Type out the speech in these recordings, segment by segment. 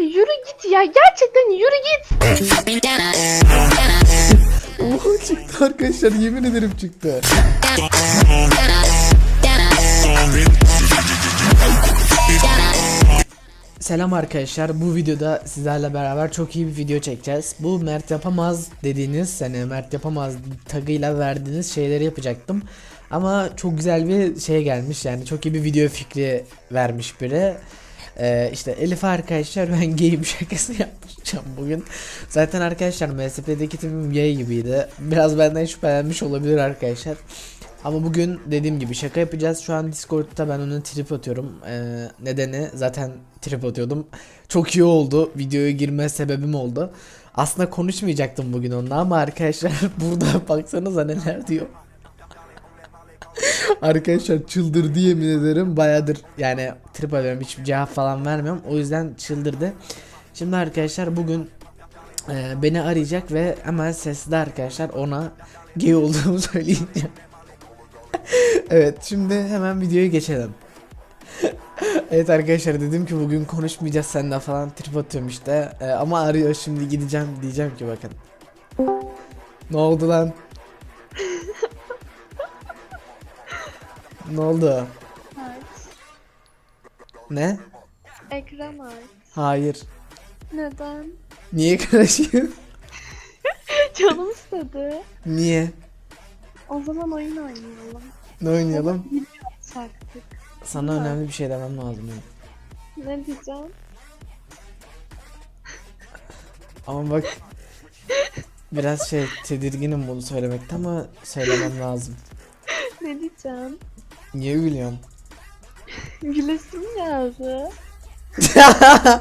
Yürü git ya gerçekten yürü git. Oha çıktı arkadaşlar yemin ederim çıktı. Selam arkadaşlar. Bu videoda sizlerle beraber çok iyi bir video çekeceğiz. Bu Mert yapamaz dediğiniz hani Mert yapamaz tagıyla verdiğiniz şeyleri yapacaktım. Ama çok güzel bir şey gelmiş yani çok iyi bir video fikri vermiş biri. Ee, işte Elif arkadaşlar ben gayim şakası yapacağım bugün. Zaten arkadaşlar MSP'deki timim gay gibiydi. Biraz benden şüphelenmiş olabilir arkadaşlar. Ama bugün dediğim gibi şaka yapacağız. Şu an Discord'da ben ona trip atıyorum. Ee, nedeni zaten trip atıyordum. Çok iyi oldu. Videoya girme sebebim oldu. Aslında konuşmayacaktım bugün onunla ama arkadaşlar burada baksanıza neler diyor. Arkadaşlar çıldırdı yemin ederim bayağıdır yani trip alıyorum hiçbir cevap falan vermiyorum o yüzden çıldırdı. Şimdi arkadaşlar bugün e, beni arayacak ve hemen sesli arkadaşlar ona gay olduğumu söyleyeceğim. evet şimdi hemen videoya geçelim. evet arkadaşlar dedim ki bugün konuşmayacağız seninle falan trip atıyorum işte E, ama arıyor şimdi gideceğim diyeceğim ki bakın. Ne oldu lan? Ne oldu? Ne? Ekrem aç. Hayır. Neden? Niye karışıyorsun? Canım istedi. Niye? O zaman oyun oynayalım. Ne oynayalım? Saktık. Sana önemli bir şey demem lazım. benim. Ne diyeceğim? Ama bak biraz şey tedirginim bunu söylemekte ama söylemem lazım. Ne diyeceğim? Niye gülüyorsun? Gülesim geldi.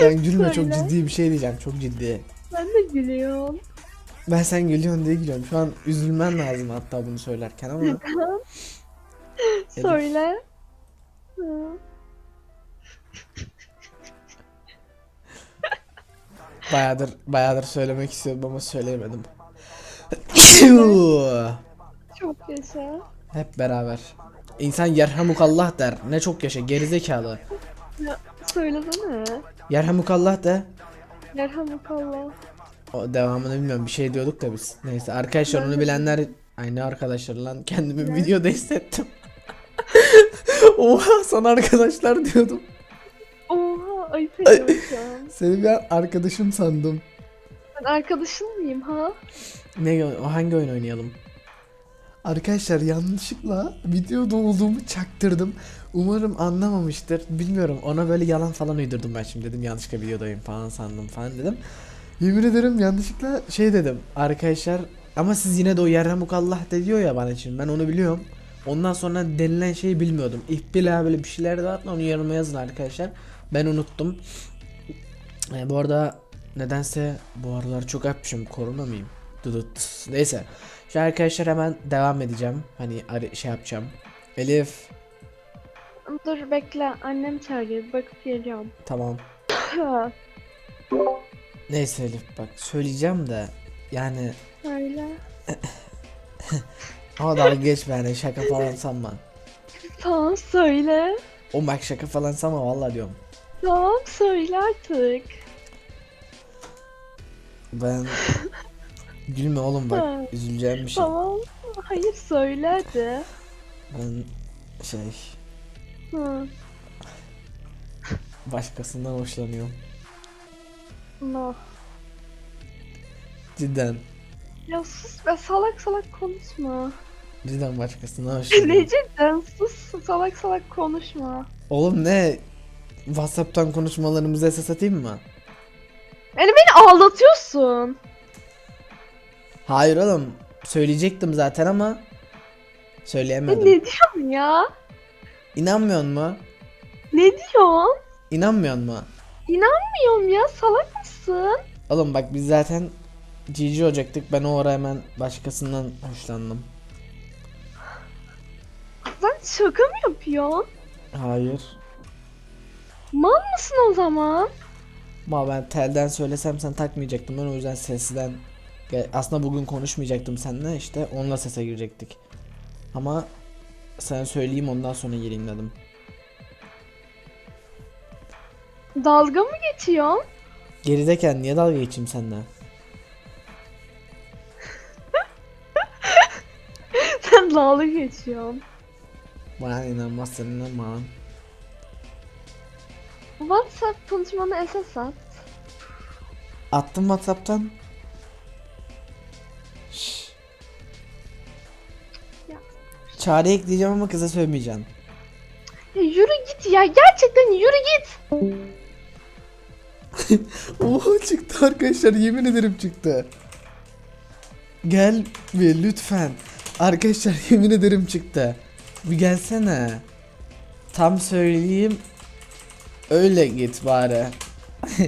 ben gülme çok Söyle. ciddi bir şey diyeceğim çok ciddi. Ben de gülüyorum. Ben sen gülüyorsun diye gülüyorum. Şu an üzülmen lazım hatta bunu söylerken ama Söyle. Hı. bayağıdır bayağıdır söylemek istiyordum ama söyleyemedim. Çok yaşa. Hep beraber. İnsan yerhamukallah der. Ne çok yaşa gerizekalı. Ya, söylesene. Yerhamukallah de. Yerhamukallah. O devamını bilmiyorum bir şey diyorduk da biz. Neyse arkadaşlar Ben onu bilenler aynı arkadaşlar lan kendimi Ne? videoda hissettim. Oha sana arkadaşlar diyordum. Oha ayıp ediyorum. Seni ben arkadaşım sandım. Ben arkadaşın mıyım ha? Ne o hangi oyun oynayalım? Arkadaşlar yanlışlıkla videoda olduğumu çaktırdım. Umarım anlamamıştır. Bilmiyorum ona böyle yalan falan uydurdum ben şimdi dedim yanlışlıkla videodayım falan sandım falan dedim. Yemin ederim yanlışlıkla şey dedim arkadaşlar ama siz yine de o yerhamukallah de diyor ya bana için ben onu biliyorum. Ondan sonra denilen şeyi bilmiyordum. İhbila böyle bir şeyler de atma onu yanıma yazın arkadaşlar. Ben unuttum. E, bu arada nedense bu aralar çok yapmışım korona mıyım? Dudut. Neyse. Şu arkadaşlar hemen devam edeceğim. Hani şey yapacağım. Elif Dur bekle annem çağırıyor bakıp geliyorum. tamam. Neyse Elif bak söyleyeceğim de yani Öyle. ama dalga geçme yani şaka falan sanma. Tamam söyle. O bak şaka falan sanma vallahi diyorum. Tamam söyle artık. Ben gülme oğlum bak Ha. üzüleceğim bir şey. Tamam. Hayır söyle hadi. Ben şey Hı. başkasından hoşlanıyorum. No. Cidden. Ya sus be salak salak konuşma. Cidden başkasından ne hoşlanıyorum. cidden sus salak salak konuşma. Oğlum ne? Whatsapp'tan konuşmalarımızı esas atayım mı? Yani beni aldatıyorsun. Hayır oğlum. Söyleyecektim zaten ama söyleyemedim. ne diyorsun ya? İnanmıyor mu? Ne diyorsun? İnanmıyor mu? Bilmiyorum ya salak mısın? Oğlum bak biz zaten GG olacaktık. Ben o ara hemen başkasından hoşlandım. Sen şaka mı yapıyorsun? Hayır. Mal mısın o zaman? Ama ben telden söylesem sen takmayacaktın. Ben o yüzden sesten Ge- aslında bugün konuşmayacaktım seninle işte onunla sese girecektik. Ama sen söyleyeyim ondan sonra geleyim dedim. Dalga mı geçiyorsun? Gerizekalı niye dalga geçeyim senden? Sen dalga geçiyorsun. Bana inanmazsan inanma. WhatsApp konuşmanı esas at. Attım Whatsapp'tan. Ya. Çağrı ekleyeceğim ama kıza söylemeyeceğim. Ya yürü git ya gerçekten yürü git. Oha çıktı arkadaşlar yemin ederim çıktı. Gel bir lütfen. Arkadaşlar yemin ederim çıktı. Bir gelsene. Tam söyleyeyim. Öyle git bari.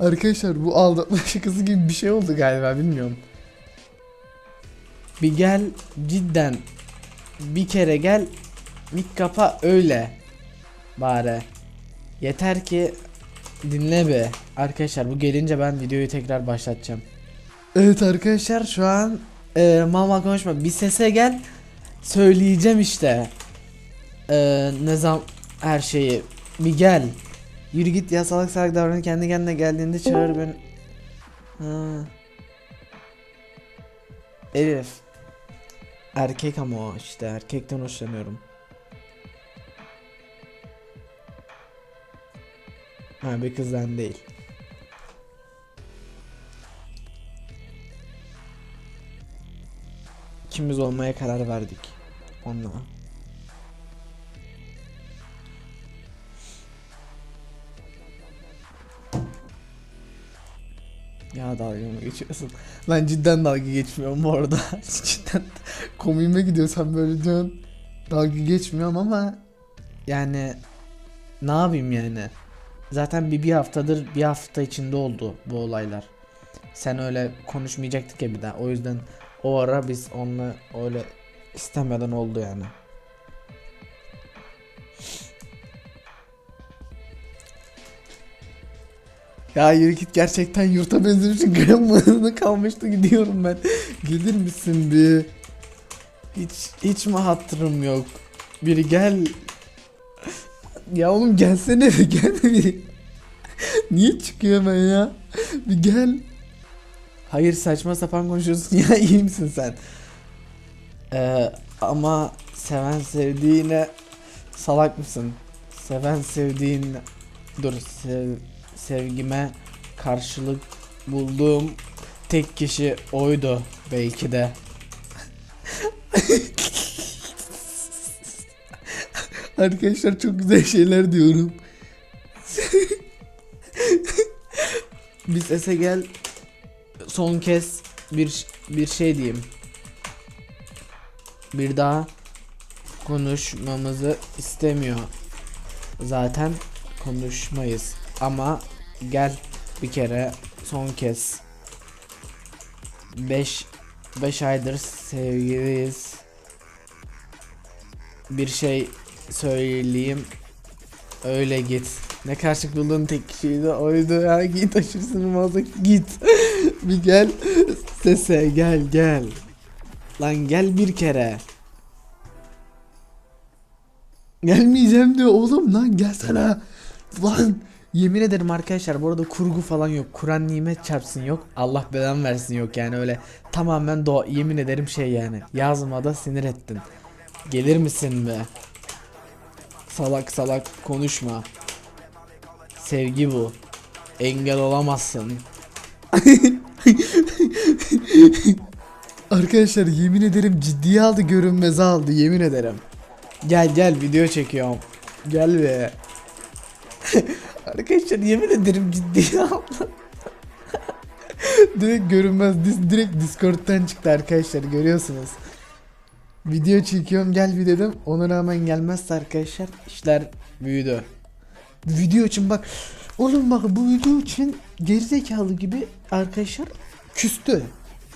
arkadaşlar bu aldatma şakası gibi bir şey oldu galiba bilmiyorum. Bir gel cidden. Bir kere gel. Mik kapa öyle. Bari. Yeter ki dinle be. Arkadaşlar bu gelince ben videoyu tekrar başlatacağım. Evet arkadaşlar şu an e, mal konuşma. Bir sese gel. Söyleyeceğim işte. E, ne zaman her şeyi. Bir gel. Yürü git ya salak salak davran kendi kendine geldiğinde çağır beni. Ha. Elif. Erkek ama o işte erkekten hoşlanıyorum. Ha bir kızdan değil. İkimiz olmaya karar verdik. Onunla. Ya dalga mı geçiyorsun? Ben cidden dalga geçmiyorum bu arada. cidden komiğime gidiyorsan böyle diyorsun. Dalga geçmiyorum ama yani ne yapayım yani? Zaten bir, bir haftadır bir hafta içinde oldu bu olaylar. Sen öyle konuşmayacaktık ya bir daha. O yüzden o ara biz onunla öyle istemeden oldu yani. Ya yürü git gerçekten yurta benzemişsin. Grammarına kalmıştı gidiyorum ben. Gelir misin bir? Hiç hiç mi hatırım yok? Biri gel. Ya oğlum gelsene bir gel bir. Niye çıkıyor hemen ya? Bir gel. Hayır saçma sapan konuşuyorsun ya iyi misin sen? Ee, ama seven sevdiğine salak mısın? Seven sevdiğin dur sev, sevgime karşılık bulduğum tek kişi oydu belki de. Arkadaşlar çok güzel şeyler diyorum. Bir sese gel. Son kez bir bir şey diyeyim. Bir daha konuşmamızı istemiyor. Zaten konuşmayız. Ama gel bir kere son kez. 5 5 aydır sevgiliyiz. Bir şey söyleyeyim. Öyle git. Ne karşılık bulduğun tek kişiydi oydu ya git aşırsın fazla git. bir gel sese gel gel. Lan gel bir kere. Gelmeyeceğim diyor oğlum lan gelsene. Lan yemin ederim arkadaşlar bu arada kurgu falan yok. Kur'an nimet çarpsın yok. Allah belan versin yok yani öyle tamamen doğa yemin ederim şey yani. Yazmada sinir ettin. Gelir misin be? Salak salak konuşma. Sevgi bu. Engel olamazsın. Arkadaşlar yemin ederim ciddiye aldı görünmeze aldı yemin ederim. Gel gel video çekiyorum. Gel be. Arkadaşlar yemin ederim ciddiye aldı. direkt görünmez direkt Discord'dan çıktı arkadaşlar görüyorsunuz. Video çekiyorum gel bir dedim. Ona rağmen gelmezse arkadaşlar işler büyüdü. Video için bak. Oğlum bak bu video için gerizekalı gibi arkadaşlar küstü.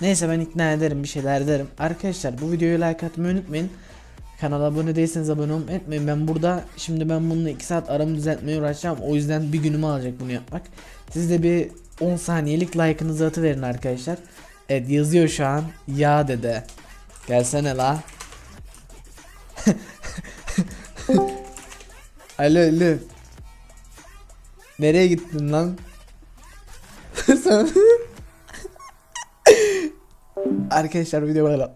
Neyse ben ikna ederim bir şeyler derim. Arkadaşlar bu videoyu like atmayı unutmayın. Kanala abone değilseniz abone olmayı unutmayın. Ben burada şimdi ben bununla 2 saat aramı düzeltmeye uğraşacağım. O yüzden bir günümü alacak bunu yapmak. Siz de bir 10 saniyelik like'ınızı atıverin arkadaşlar. Evet yazıyor şu an. Ya dede. Gelsene la. alo alo. Nereye gittin lan? Arkadaşlar video böyle.